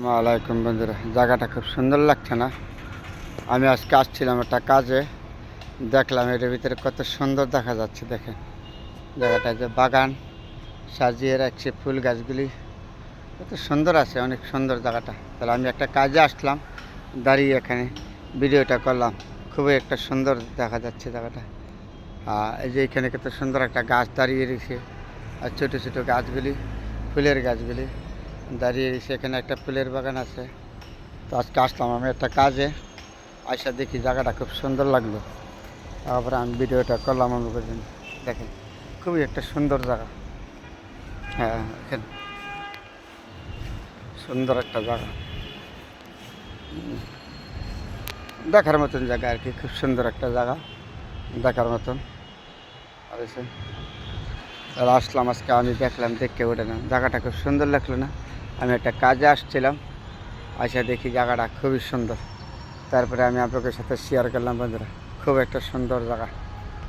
আলাইকুম বন্ধুরা, জায়গাটা খুব সুন্দর লাগছে না? আমি আজকে আসছিলাম একটা কাজে, দেখলাম এটার ভিতরে কত সুন্দর দেখা যাচ্ছে, দেখেন। জায়গাটা যে বাগান, সাজিয়ে রাখছে ফুল গাছগুলি। কত সুন্দর আছে, অনেক সুন্দর জায়গাটা। তাহলে আমি একটা কাজে আসলাম, দাঁড়িয়ে এখানে ভিডিওটা করলাম। খুবই একটা সুন্দর দেখা যাচ্ছে জায়গাটা। আর এই যে এখানে কত সুন্দর একটা গাছ দাঁড়িয়ে রয়েছে, আর ছোটো ছোটো গাছগুলি, ফুলের গাছগুলি। দাঁড়িয়ে রয়েছে, এখানে একটা ফুলের বাগান আছে। তো আজকে আসলাম আমি একটা কাজে, আইসা দেখি জায়গাটা খুব সুন্দর লাগল। তারপরে আমি ভিডিওটা করলাম আমি বলছেন দেখেন, খুবই একটা সুন্দর জায়গা। হ্যাঁ এখানে সুন্দর একটা জায়গা। দেখার মতন জায়গা আর কি, খুব সুন্দর একটা জায়গা দেখার মতন। আর আসলাম আজকে, আমি দেখলাম দেখতে ওঠে না। জায়গাটা খুব সুন্দর লাগল না। আমি একটা কাজে আসছিলাম আসে দেখি জায়গাটা খুবই সুন্দর। তারপরে আমি আপনাদের সাথে শেয়ার করলাম, বন্ধুরা। খুব একটা সুন্দর জায়গা।